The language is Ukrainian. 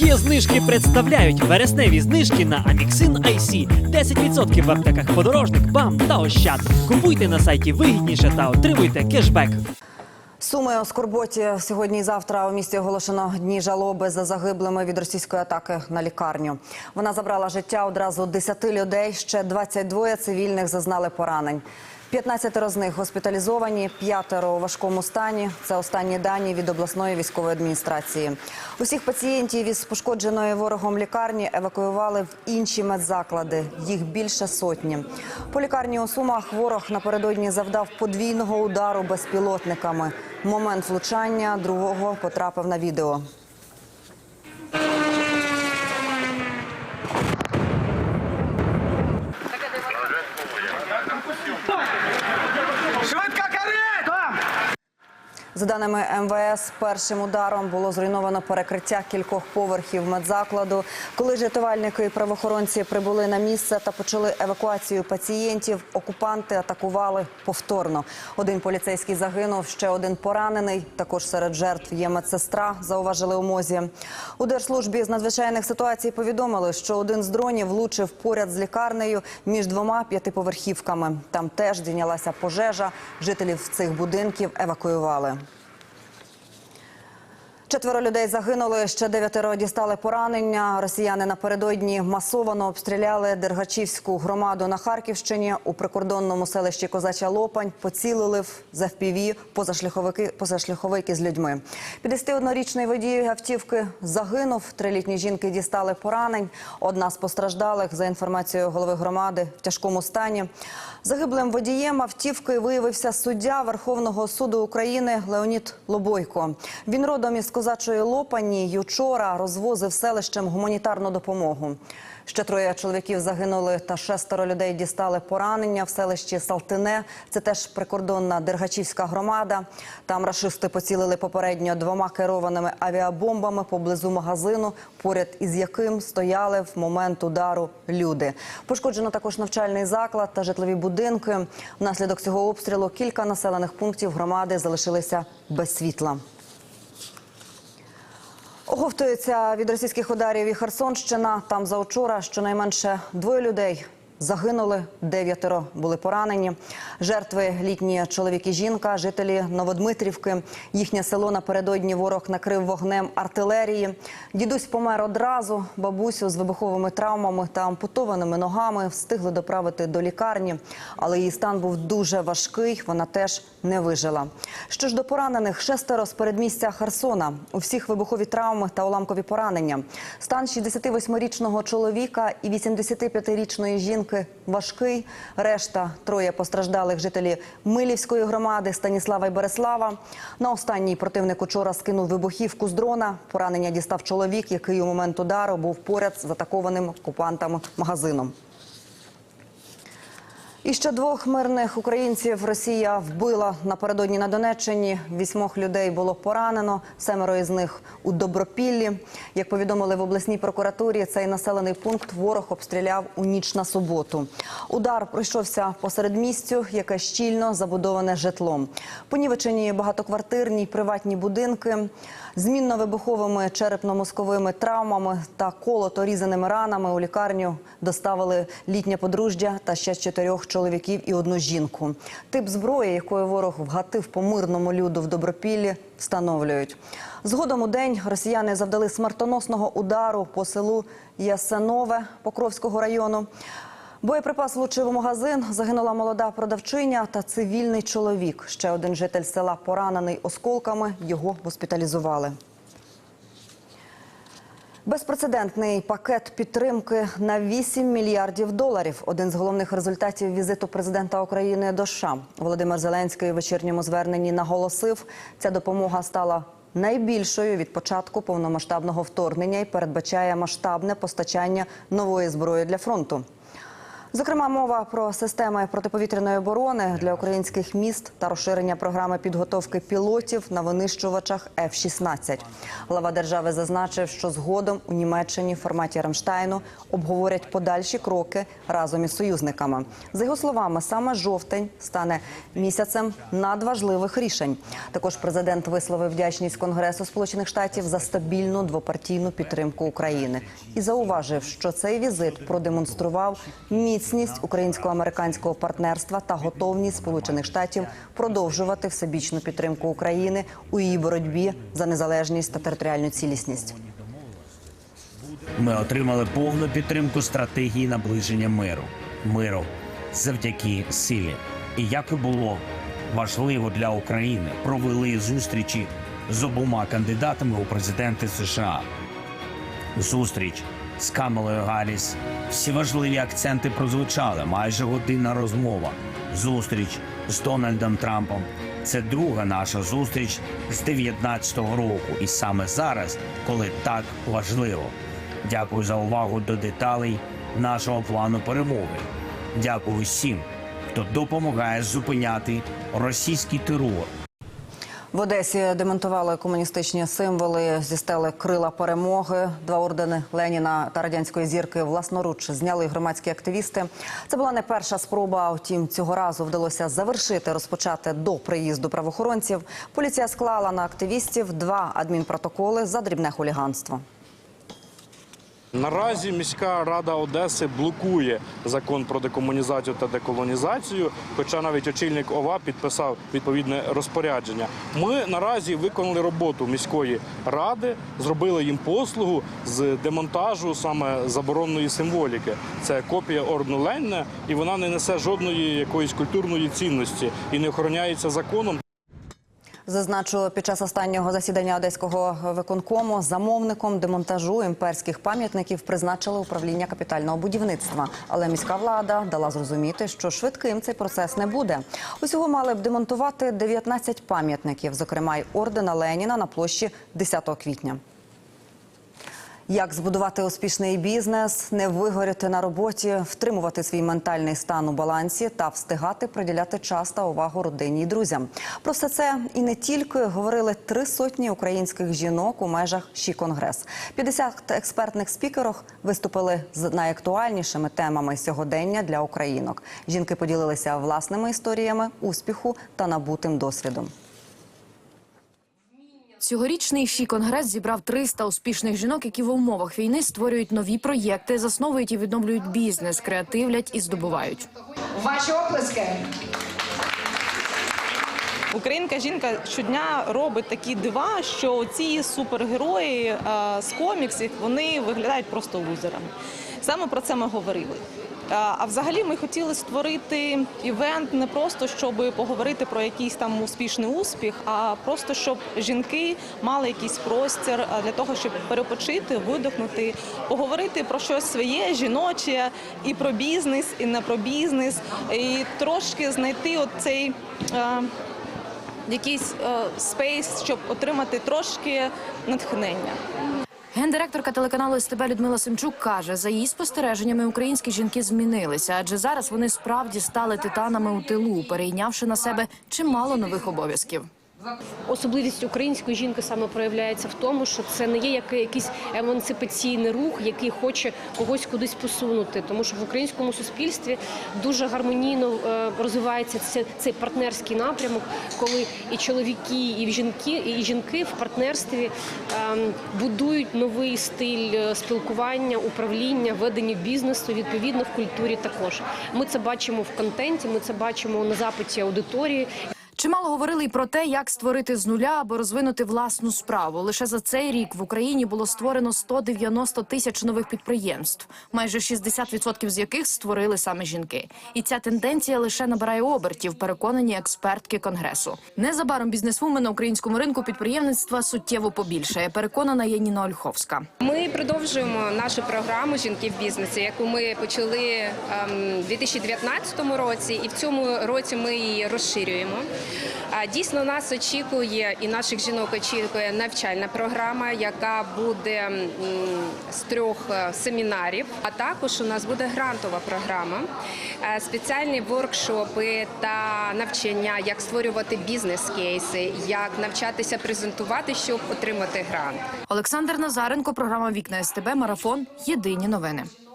Є знижки представляють вересневі знижки на Amixin IC. 10% в аптеках подорожник, БАМ та Ощад. Купуйте на сайті вигідніше та отримуйте кешбек. Суми у Скорботі сьогодні і завтра у місті оголошено дні жалоби за загиблими від російської атаки на лікарню. Вона забрала життя одразу 10 людей. Ще 22 цивільних зазнали поранень. 15 з них госпіталізовані, п'ятеро у важкому стані. Це останні дані від обласної військової адміністрації. Усіх пацієнтів із пошкодженої ворогом лікарні евакуювали в інші медзаклади. Їх більше сотні. По лікарні у Сумах ворог напередодні завдав подвійного удару безпілотниками. Момент влучання другого потрапив на відео. За даними МВС, першим ударом було зруйновано перекриття кількох поверхів медзакладу. Коли ж рятувальники і правоохоронці прибули на місце та почали евакуацію пацієнтів, окупанти атакували повторно. Один поліцейський загинув, ще один поранений. Також серед жертв є медсестра. Зауважили у мозі. У держслужбі з надзвичайних ситуацій повідомили, що один з дронів влучив поряд з лікарнею між двома п'ятиповерхівками. Там теж здійнялася пожежа. Жителів цих будинків евакуювали. Четверо людей загинули, ще дев'ятеро дістали поранення. Росіяни напередодні масовано обстріляли Дергачівську громаду на Харківщині. У прикордонному селищі Козача Лопань поцілили в з FPV позашляховики, позашляховики з людьми. 51-річний водій автівки загинув. Трилітні жінки дістали поранень. Одна з постраждалих, за інформацією голови громади, в тяжкому стані. Загиблим водієм автівки виявився суддя Верховного суду України Леонід Лобойко. Він родом із козачої Лопані й учора розвозив селищем гуманітарну допомогу. Ще троє чоловіків загинули та шестеро людей дістали поранення в селищі Салтине. Це теж прикордонна Дергачівська громада. Там рашисти поцілили попередньо двома керованими авіабомбами поблизу магазину, поряд із яким стояли в момент удару люди. Пошкоджено також навчальний заклад та житлові будинки. Внаслідок цього обстрілу кілька населених пунктів громади залишилися без світла. Оговтується від російських ударів і Херсонщина. Там заучора щонайменше двоє людей загинули, дев'ятеро були поранені. Жертви літні чоловік і жінка, жителі Новодмитрівки. Їхнє село напередодні ворог накрив вогнем артилерії. Дідусь помер одразу. Бабусю з вибуховими травмами та ампутованими ногами встигли доправити до лікарні, але її стан був дуже важкий. Вона теж не вижила. Що ж до поранених, шестеро з передмістя Херсона. У всіх вибухові травми та уламкові поранення. Стан 68-річного чоловіка і 85-річної жінки важкий. Решта троє постраждалих жителі Милівської громади Станіслава і Береслава. На останній противник учора скинув вибухівку з дрона. Поранення дістав чоловік, який у момент удару був поряд з атакованим окупантами магазином. І ще двох мирних українців Росія вбила напередодні на Донеччині. Вісьмох людей було поранено, семеро із них у Добропіллі. Як повідомили в обласній прокуратурі, цей населений пункт ворог обстріляв у ніч на суботу. Удар пройшовся посеред місцю, яке щільно забудоване житлом. Понівечені багатоквартирні й приватні будинки. Змінно вибуховими черепно-мозковими травмами та колото різаними ранами у лікарню доставили літнє подружжя та ще чотирьох чоловіків і одну жінку. Тип зброї, якою ворог вгатив по мирному люду в Добропіллі, встановлюють. Згодом у день росіяни завдали смертоносного удару по селу Ясенове Покровського району. Боєприпас влучив у магазин. Загинула молода продавчиня та цивільний чоловік. Ще один житель села поранений осколками. Його госпіталізували. Безпрецедентний пакет підтримки на 8 мільярдів доларів. Один з головних результатів візиту президента України до США. Володимир Зеленський у вечірньому зверненні наголосив, ця допомога стала найбільшою від початку повномасштабного вторгнення і передбачає масштабне постачання нової зброї для фронту. Зокрема, мова про системи протиповітряної оборони для українських міст та розширення програми підготовки пілотів на винищувачах F-16. Глава держави зазначив, що згодом у Німеччині в форматі Рамштайну обговорять подальші кроки разом із союзниками. За його словами, саме жовтень стане місяцем надважливих рішень. Також президент висловив вдячність Конгресу Сполучених Штатів за стабільну двопартійну підтримку України і зауважив, що цей візит продемонстрував міцність українсько-американського партнерства та готовність Сполучених Штатів продовжувати всебічну підтримку України у її боротьбі за незалежність та територіальну цілісність. Ми отримали повну підтримку стратегії наближення миру. Миру завдяки силі. І як і було важливо для України, провели зустрічі з обома кандидатами у президенти США. Зустріч з Камелою Гарріс. Всі важливі акценти прозвучали. Майже годинна розмова. Зустріч з Дональдом Трампом. Це друга наша зустріч з 19-го року. І саме зараз, коли так важливо. Дякую за увагу до деталей нашого плану перемоги. Дякую всім, хто допомагає зупиняти російський терор. В Одесі демонтували комуністичні символи зі стели крила перемоги. Два ордени Леніна та радянської зірки власноруч зняли громадські активісти. Це була не перша спроба. Втім, цього разу вдалося завершити розпочати до приїзду правоохоронців. Поліція склала на активістів два адмінпротоколи за дрібне хуліганство. Наразі міська рада Одеси блокує закон про декомунізацію та деколонізацію, хоча навіть очільник ОВА підписав відповідне розпорядження. Ми наразі виконали роботу міської ради, зробили їм послугу з демонтажу саме заборонної символіки. Це копія ордену Леніна, і вона не несе жодної якоїсь культурної цінності і не охороняється законом. Зазначу, під час останнього засідання одеського виконкому замовником демонтажу імперських пам'ятників призначили управління капітального будівництва. Але міська влада дала зрозуміти, що швидким цей процес не буде. Усього мали б демонтувати 19 пам'ятників, зокрема й ордена Леніна на площі 10 квітня. Як збудувати успішний бізнес, не вигоріти на роботі, втримувати свій ментальний стан у балансі та встигати приділяти час та увагу родині і друзям. Про все це і не тільки говорили три сотні українських жінок у межах ШІ Конгрес. 50 експертних спікерок виступили з найактуальнішими темами сьогодення для українок. Жінки поділилися власними історіями успіху та набутим досвідом. Цьогорічний ШІ конгрес зібрав 300 успішних жінок, які в умовах війни створюють нові проєкти, засновують і відновлюють бізнес, креативлять і здобувають. Ваші оплески. Українка жінка щодня робить такі дива, що ці супергерої е, з коміксів вони виглядають просто лузерами. Саме про це ми говорили. А взагалі ми хотіли створити івент не просто щоб поговорити про якийсь там успішний успіх, а просто щоб жінки мали якийсь простір для того, щоб перепочити, видихнути, поговорити про щось своє, жіноче, і про бізнес, і не про бізнес, і трошки знайти оцей. якийсь спейс, щоб отримати трошки натхнення. Гендиректорка телеканалу СТБ Людмила Семчук каже, за її спостереженнями українські жінки змінилися, адже зараз вони справді стали титанами у тилу, перейнявши на себе чимало нових обов'язків. Особливість української жінки саме проявляється в тому, що це не є якийсь емансипаційний рух, який хоче когось кудись посунути. Тому що в українському суспільстві дуже гармонійно е, розвивається цей партнерський напрямок, коли і чоловіки, і жінки, і жінки в партнерстві ем, будують новий стиль е, спілкування, управління, ведення бізнесу. Відповідно в культурі також. Ми це бачимо в контенті. Ми це бачимо на запиті аудиторії. Чимало говорили й про те, як створити з нуля або розвинути власну справу. Лише за цей рік в Україні було створено 190 тисяч нових підприємств, майже 60% з яких створили саме жінки. І ця тенденція лише набирає обертів, переконані експертки конгресу. Незабаром бізнесвумен на українському ринку підприємництва суттєво побільшає. Переконана Яніна Ольховська. Ми продовжуємо нашу програму Жінки в бізнесі, яку ми почали ем, у 2019 році, і в цьому році ми її розширюємо. Дійсно, нас очікує і наших жінок очікує навчальна програма, яка буде з трьох е, семінарів. А також у нас буде грантова програма, е, спеціальні воркшопи та навчання, як створювати бізнес-кейси, як навчатися презентувати, щоб отримати грант. Олександр Назаренко, програма Вікна СТБ, марафон. Єдині новини.